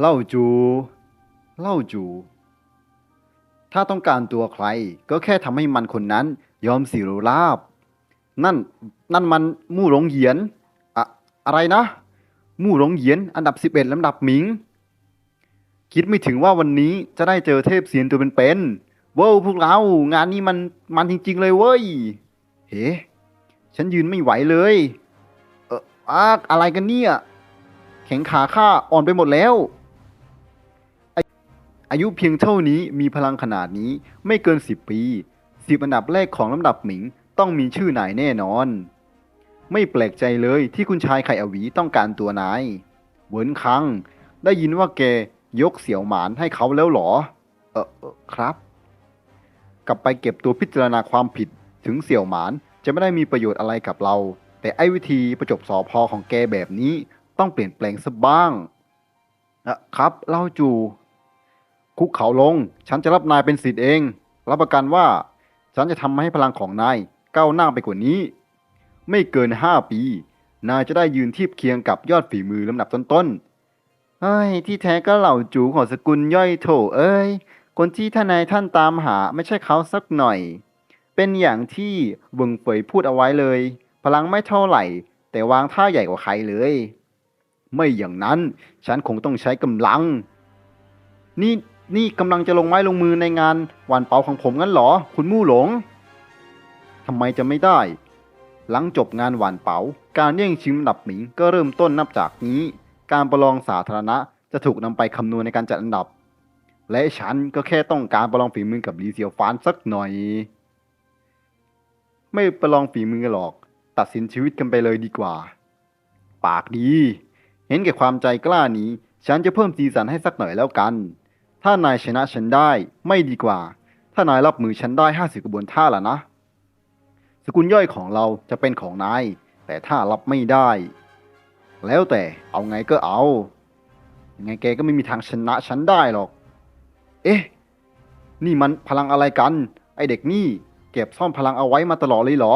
เล่าจู เล่าจู ถ้าต้องการตัวใคร ก็แค่ทำให้มันคนนั้น ยอมสิรุราบ นั่น นั่นมันมู่หลงเหยียนอะอะไรนะ มู่หลงเหยียน อันดับ11ลำดับหมิง คิดไม่ถึงว่าวันนี้จะได้เจอเทพเสียนตัวเป็นๆเว้าพวกเรา งานนี้มัน มันจริง ๆ เลยเว้ย เฮ้ฉันยืนไม่ไหวเลย เอออาอะไรกันเนี่ย แขงขาข้าอ่อนไปหมดแล้ว อายุเพียงเท่านี้มีพลังขนาดนี้ไม่เกินสิบปีสิบอันดับแรกของลำดับหมิงต้องมีชื่อนายแน่นอน ไม่แปลกใจเลยที่คุณชายไข่อวีต้องการตัวนายเหวินคัง ได้ยินว่าแกยกเสี่ยวหมานให้เขาแล้วหรอเออเออครับ กลับไปเก็บตัวพิจารณาความผิดถึงเสี่ยวหมานจะไม่ได้มีประโยชน์อะไรกับเรา แต่ไอ้วิธีประจบสอพอของแกแบบนี้ต้องเปลี่ยนแปลงซะบ้างอะครับเล่าจู คุกเขาลง ฉันจะรับนายเป็นสิทธิ์เอง รับประกันว่า ฉันจะทำให้พลังของนายก้าวหน้าไปกว่านี้ ไม่เกินห้าปี นายจะได้ยืนเทียบเคียงกับยอดฝีมือลำดับต้นๆเฮ้ย ที่แท้ก็เหล่าจูของสกุลย่อยโถเอ้ย คนที่ท่านนายท่านตามหาไม่ใช่เขาสักหน่อย เป็นอย่างที่เวิงเฟยพูดเอาไว้เลย พลังไม่เท่าไหร่ แต่วางท่าใหญ่กว่าใครเลย ไม่อย่างนั้น ฉันคงต้องใช้กำลัง นี่ นี่กำลังจะลงไม้ลงมือในงานหวานเปาของผมงั้นเหรอ คุณมู่หลงทำไมจะไม่ได้ หลังจบงานหวานเปาการแย่งชิงอันดับหมิงก็เริ่มต้นนับจากนี้ การประลองสาธารณะจะถูกนำไปคำนวณในการจัดอันดับ และฉันก็แค่ต้องการประลองฝีมือกับลีเซียวฟานสักหน่อย ไม่ประลองฝีมือหรอก ตัดสินชีวิตกันไปเลยดีกว่า ปากดี เห็นแก่ความใจกล้านี้ ฉันจะเพิ่มสีสันให้สักหน่อยแล้วกัน ถ้านายชนะฉันได้ไม่ดีกว่า ถ้านายรับมือฉันได้ห้าสิบกระบวนท่าล่ะนะ สกุลย่อยของเราจะเป็นของนาย แต่ถ้ารับไม่ได้ แล้วแต่เอาไงก็เอา ยังไงแกก็ไม่มีทางชนะฉันได้หรอก เอ๊ะ นี่มันพลังอะไรกัน ไอเด็กนี่ เก็บซ่อนพลังเอาไว้มาตลอดเลยเหรอ